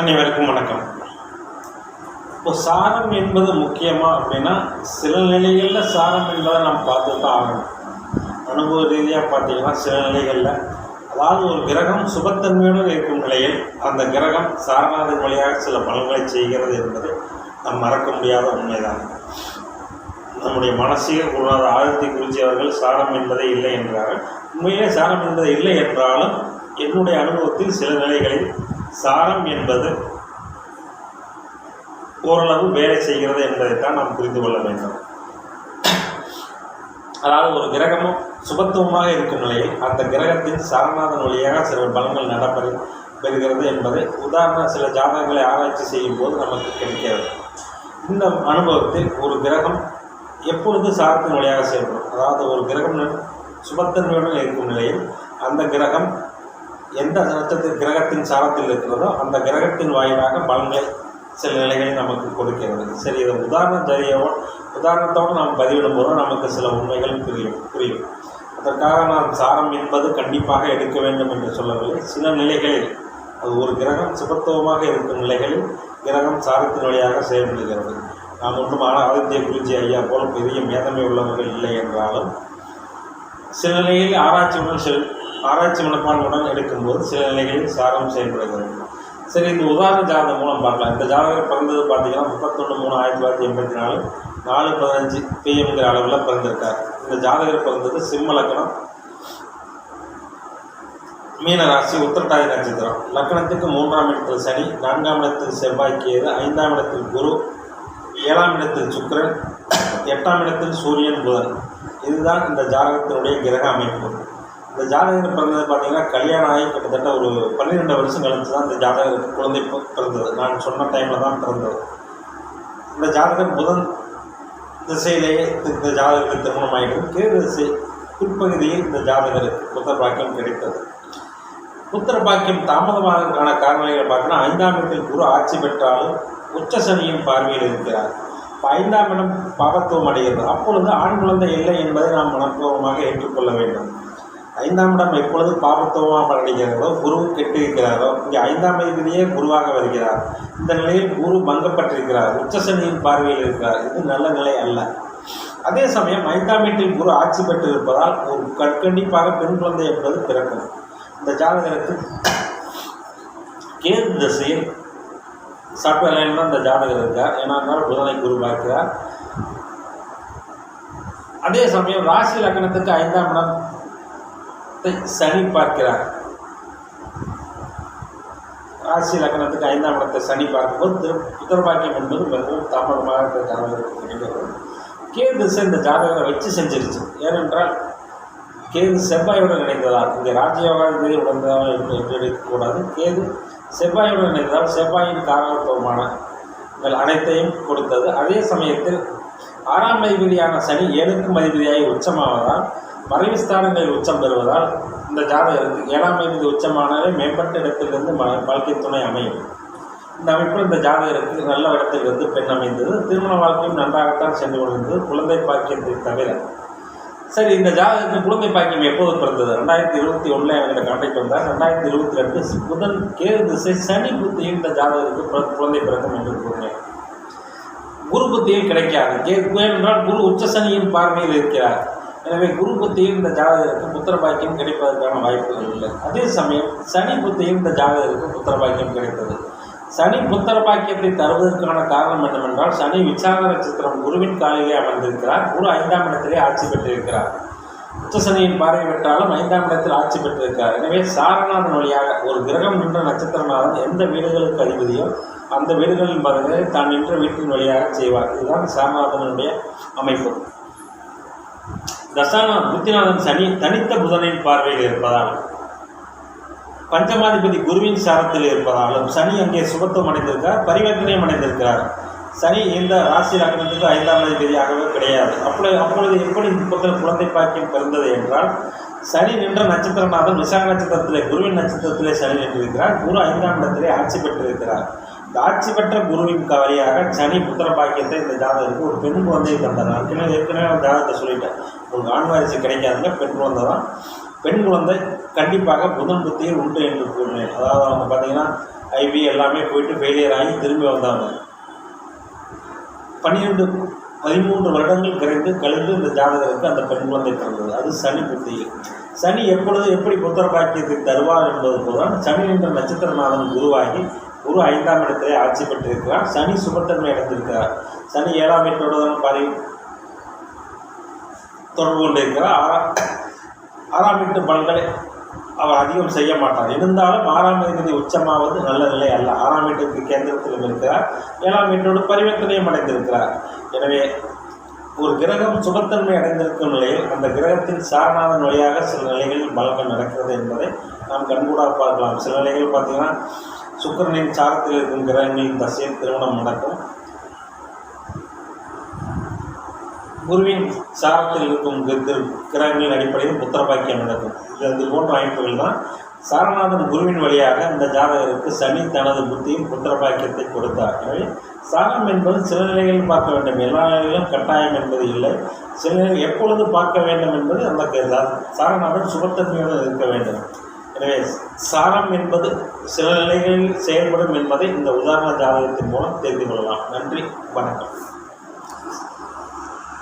அனைவருக்கும் வணக்கம். இப்போ சாரம் என்பது முக்கியமா அப்படின்னா சில நிலைகளில் சாரம் என்பதை நாம் பார்த்து தான் ஆகணும். அனுபவ ரீதியாக பார்த்தீங்கன்னா சில நிலைகளில் அதாவது ஒரு கிரகம் சுபத்தன்மையுடன் இருக்கும் நிலையில் அந்த கிரகம் சாரநாதன் வழியாக சில பலன்களை செய்கிறது என்பது நாம் மறக்க முடியாத உண்மைதான். நம்முடைய மனசிக குருநாத ஆழ்த்தி குருஜி அவர்கள் சாரம் என்பதே இல்லை என்றார்கள். உண்மையிலே சாரம் என்பது இல்லை என்றாலும் என்னுடைய அனுபவத்தில் சில நிலைகளில் சாரம் என்பது ஓரளவு வேலை செய்கிறது என்பதைத்தான் நாம் புரிந்து கொள்ள வேண்டும். அதாவது ஒரு கிரகமும் சுபத்துவமாக இருக்கும் நிலையில் அந்த கிரகத்தின் சாரநாதன் வழியாக சில பலன்கள் நடப்பெறு பெறுகிறது என்பதை உதாரண சில ஜாதகங்களை ஆராய்ச்சி செய்யும் போது நமக்கு கிடைக்கிறது. இந்த அனுபவத்தில் ஒரு கிரகம் எப்பொழுது சாரத்தின் வழியாக செயல்படும்? அதாவது ஒரு கிரகம் சுபத்தன்மையுடன் இருக்கும் நிலையில் அந்த கிரகம் எந்த நட்சத்திர கிரகத்தின் சாரத்தில் இருக்கிறதோ அந்த கிரகத்தின் வாயிலாக பலன்களை சில நிலைகள் நமக்கு கொடுக்கிறது. சரி இதை உதாரண ஜரியவோ உதாரணத்தோடு நாம் பதிவிடும் போது நமக்கு சில உண்மைகள் புரியும் புரியும். அதற்காக நாம் சாரம் என்பது கண்டிப்பாக எடுக்க வேண்டும் என்று சொல்லவில்லை. சில நிலைகளில் அது ஒரு கிரகம் சுபத்துவமாக இருக்கும் நிலைகளில் கிரகம் சாரத்தின் வழியாக செயல்படுகிறது. நாம் ஒன்றும் ஆ- ஆதித்ய குருஜி ஐயா போல் பெரிய மேதமை உள்ளவர்கள் இல்லை என்றாலும் சில நிலையில் ஆராய்ச்சியுடன் செல் ஆராய்ச்சி மனப்பான்மையுடன் எடுக்கும்போது சில நிலைகளில் சாரம் செயல்படுகிறது. சரி இந்த உதாரண ஜாதகம் மூலம் பார்க்கலாம். இந்த ஜாதகர் பிறந்தது பார்த்தீங்கன்னா முப்பத்தொன்று மூணு ஆயிரத்தி தொள்ளாயிரத்தி எண்பத்தி நாலு நாலு பதினஞ்சு பிஎம்ங்கிற அளவில் பிறந்திருக்கார். இந்த ஜாதகர் பிறந்தது சிம்ம லக்னம் மீன ராசி உத்திரட்டாதி நட்சத்திரம். லக்னத்துக்கு மூன்றாம் இடத்தில் சனி நான்காம் இடத்தில் செவ்வாய் கேது ஐந்தாம் இடத்தில் குரு ஏழாம் இடத்தில் சுக்கரன் எட்டாம் இடத்தில் சூரியன் புதன். இதுதான் இந்த ஜாதகத்தினுடைய கிரக அமைப்பு. இந்த ஜாதகர் பிறந்தது பார்த்தீங்கன்னா கல்யாணம் ஆகி கிட்டத்தட்ட ஒரு பன்னிரெண்டு வருஷம் கழிச்சு தான் இந்த ஜாதகருக்கு குழந்தை பிறந்தது. நான் சொன்ன டைமில் தான் பிறந்தது. இந்த ஜாதகர் புதன் திசையிலேயே இந்த ஜாதகருக்கு திருமணம் ஆகிடும் கேது திசை பிற்பகுதியில் இந்த ஜாதகருக்கு புத்திர பாக்கியம் கிடைத்தது. புத்திர பாக்கியம் தாமதமாகிறதுக்கான காரணங்களை பார்த்தீங்கன்னா ஐந்தாம் இடத்தில் குரு ஆட்சி பெற்றாலும் உச்ச சனியின் பார்வையில் இருக்கிறார். இப்போ ஐந்தாம் இடம் பாவத்துவம் அடைகிறது. அப்பொழுது ஆண் குழந்தை இல்லை என்பதை நாம் மனப்பூர்வமாக ஏற்றுக்கொள்ள வேண்டும். ஐந்தாம் இடம் எப்பொழுது பாவத்துவமாக அடைகிறதோ குரு கெட்டு இருக்கிறாரோ இங்கே ஐந்தாம் வயதிலேயே குருவாக வருகிறார். இந்த நிலையில் குரு பங்கப்பட்டிருக்கிறார் உச்சசனியின் பார்வையில் இருக்கிறார். இது நல்ல நிலை அல்ல. அதே சமயம் ஐந்தாம் வீட்டில் குரு ஆட்சி பெற்று இருப்பதால் ஒரு கண்கண்டிப்பாக பெண் குழந்தை என்பது பிறக்கும். இந்த ஜாதகருக்கு கேது திசையில் சாப்பிட்ட தான் இந்த ஜாதகர் இருக்கார். ஏன்னா புதனை குரு பார்க்கிறார். அதே சமயம் ராசி லக்னத்துக்கு ஐந்தாம் இடம் சனி பார்க்கிறார். ராசி லக்னத்துக்கு ஐந்தாம் இடத்தை சனி பார்க்கும்போது திரு புத்திரபாக்கியம் என்பது மிகவும் தாமதமாக இந்த ஜாதகருக்கு கிடைக்கிறது கேது திசை இந்த ஜாதகத்தை வச்சு செஞ்சிருச்சு. ஏனென்றால் கேது செவ்வாயுடன் இணைந்ததால் இங்கே ராஜயோகாதிபதி உடனதாக என்று எடுக்கக்கூடாது கேது செவ்வாயுடன் இணைந்ததால் செவ்வாயின் காரணத்துவமான அனைத்தையும் கொடுத்தது. அதே சமயத்தில் ஆறாம் அதிபதியான சனி ஏழுக்கும் அதிபதியாகி உச்சமாவதால் மறைவு ஸ்தானங்களில் உச்சம் பெறுவதால் இந்த ஜாதகருக்கு ஏழாம் அதிபதி உச்சமானாலே மேம்பட்ட இடத்திலிருந்து ம வாழ்க்கை துணை அமையும். இந்த அமைப்பில் இந்த ஜாதகருக்கு நல்ல இடத்திலிருந்து பெண் அமைந்தது. திருமண வாழ்க்கையும் நன்றாகத்தான் சென்று கொண்டிருந்தது. குழந்தை பாக்கியத்தை தவிர. சரி இந்த ஜாதகத்துக்கு குழந்தை பாக்கியம் எப்போது பிறந்தது? ரெண்டாயிரத்தி இருபத்தி ஒன்றில் என்கிட்ட காண்டாக்ட் வந்தார். ரெண்டாயிரத்தி இருபத்தி ரெண்டு புதன் கேது திசை சனி புத்தியில் இந்த ஜாதகத்துக்கு பிற- குழந்தை பிறக்கும் என்று கூறினேன். குரு புத்தியில் கிடைக்காது. கேது என்றால் குரு உச்ச சனியின் பார்வையில் இருக்கிறார். எனவே குரு புத்தியில் இந்த ஜாதகருக்கு புத்திர பாக்கியம் கிடைப்பதற்கான வாய்ப்புகள் இல்லை. அதே சமயம் சனி புத்தியில் இந்த ஜாதகருக்கு புத்திர பாக்கியம் கிடைத்தது. சனி புத்திர பாக்கியத்தை தருவதற்கான காரணம் என்னவென்றால் சனி விசாக நட்சத்திரம் குருவின் காலிலே அமர்ந்திருக்கிறார். குரு ஐந்தாம் இடத்திலே ஆட்சி பெற்றிருக்கிறார். உச்சசனியின் பார்வை பெற்றாலும் ஐந்தாம் இடத்தில் ஆட்சி பெற்றிருக்கார் எனவே சாரநாதன் வழியாக ஒரு கிரகம் நின்ற நட்சத்திரநாதன் எந்த வீடுகளுக்கு அதிபதியோ அந்த வீடுகளின் பலன்களை தான் நின்ற வீட்டின் வழியாக செய்வார். இதுதான் சாரநாதனுடைய அமைப்பு. தசானா புத்திநாதன் சனி தனித்த புதனின் பார்வையில் இருப்பதால் பஞ்சமாதிபதி குருவின் சாரத்தில் இருப்பதாலும் சனி அங்கே சுபத்துவம் அடைந்திருக்கிறார் பரிவர்த்தனையும் அடைந்திருக்கிறார். சனி இந்த ராசி லக்னத்துக்கு ஐந்தாம் அதிபதியாகவே கிடையாது. அப்பொழுது அப்பொழுது எப்படி முப்பத்தில் குழந்தை பாக்கியம் பிறந்தது என்றால் சனி நின்ற நட்சத்திரநாதன் விசாக நட்சத்திரத்திலே குருவின் நட்சத்திரத்திலே சனி நின்றிருக்கிறார். குரு ஐந்தாம் இடத்திலே ஆட்சி பெற்றிருக்கிறார். இந்த ஆட்சி பெற்ற குருவின் வழியாக சனி புத்திர பாக்கியத்தை இந்த ஜாதகத்துக்கு ஒரு பெண் குழந்தையை தந்தார் ஏற்கனவே ஏற்கனவே ஜாதகத்தை சொல்லிட்டேன் உங்களுக்கு ஆண் வாரிசு கிடைக்காதுங்க பெண் குழந்தை தான். பெண் குழந்தை கண்டிப்பாக புதன் புத்தியில் உண்டு என்று கூறினேன். அதாவது அவங்க பார்த்தீங்கன்னா ஐவி எல்லாமே போயிட்டு ஃபெயிலியர் ஆகி திரும்பி வந்தாங்க. பன்னிரெண்டு பதிமூன்று வருடங்கள் கரைந்து கழிந்து இந்த ஜாதகருக்கு அந்த பெண் குழந்தை பிறந்தது. அது சனி புத்தி. சனி எப்பொழுது எப்படி புத்திர பாக்கியத்தை தருவார் என்பது போதுதான் சனி என்ற நட்சத்திரநாதன் குருவாகி குரு ஐந்தாம் இடத்திலே ஆட்சி பெற்றிருக்கிறார். சனி சுபத்தன்மை அடைந்திருக்கிறார். சனி ஏழாம் வீட்டோடு பாரி தொடர்பு கொண்டிருக்கிறார். ஆறாம் ஆறாம் வீட்டு பல்கலை அவர் அதிகம் செய்ய மாட்டார். இருந்தாலும் ஆறாம் வீட்டு உச்சமாவது நல்ல நிலை அல்ல. ஆறாம் வீட்டுக்கு கேந்திரத்திலும் இருக்கிறார். ஏழாம் வீட்டோடு பரிவர்த்தனையும் அடைந்திருக்கிறார். எனவே ஒரு கிரகம் சுபத்தன்மை அடைந்திருக்கும் நிலையில் அந்த கிரகத்தின் சாரநாதன் வழியாக சில நிலைகளில் பலங்கள் நடக்கிறது என்பதை நாம் கண்கூடாக பார்க்கலாம். சில நிலைகள் பார்த்தீங்கன்னா சுக்கரனின் சாரத்தில் இருக்கும் கிரகங்களின் தசையில் திருமணம் நடக்கும். குருவின் சாரத்தில் இருக்கும் கிரகங்களின் அடிப்படையில் புத்திரபாக்கியம் நடக்கும். இது அது போன்ற அமைப்புகள் தான். சாரநாதன் குருவின் வழியாக இந்த ஜாதகருக்கு சனி தனது புத்தியும் புத்திரபாக்கியத்தை கொடுத்தார். எனவே சாரம் என்பது சில நிலைகளில் பார்க்க வேண்டும். எல்லா நிலைகளிலும் கட்டாயம் என்பது இல்லை. சில நிலையில் எப்பொழுது பார்க்க வேண்டும் என்பது அந்த சாரநாதன் சுபத்தன்மையுடன் இருக்க வேண்டும். எனவே சாரம் என்பது சில நிலைகளில் செயல்படும் என்பதை இந்த உதாரண ஜாதகத்தின் மூலம் தெரிந்து கொள்ளலாம். நன்றி. வணக்கம்.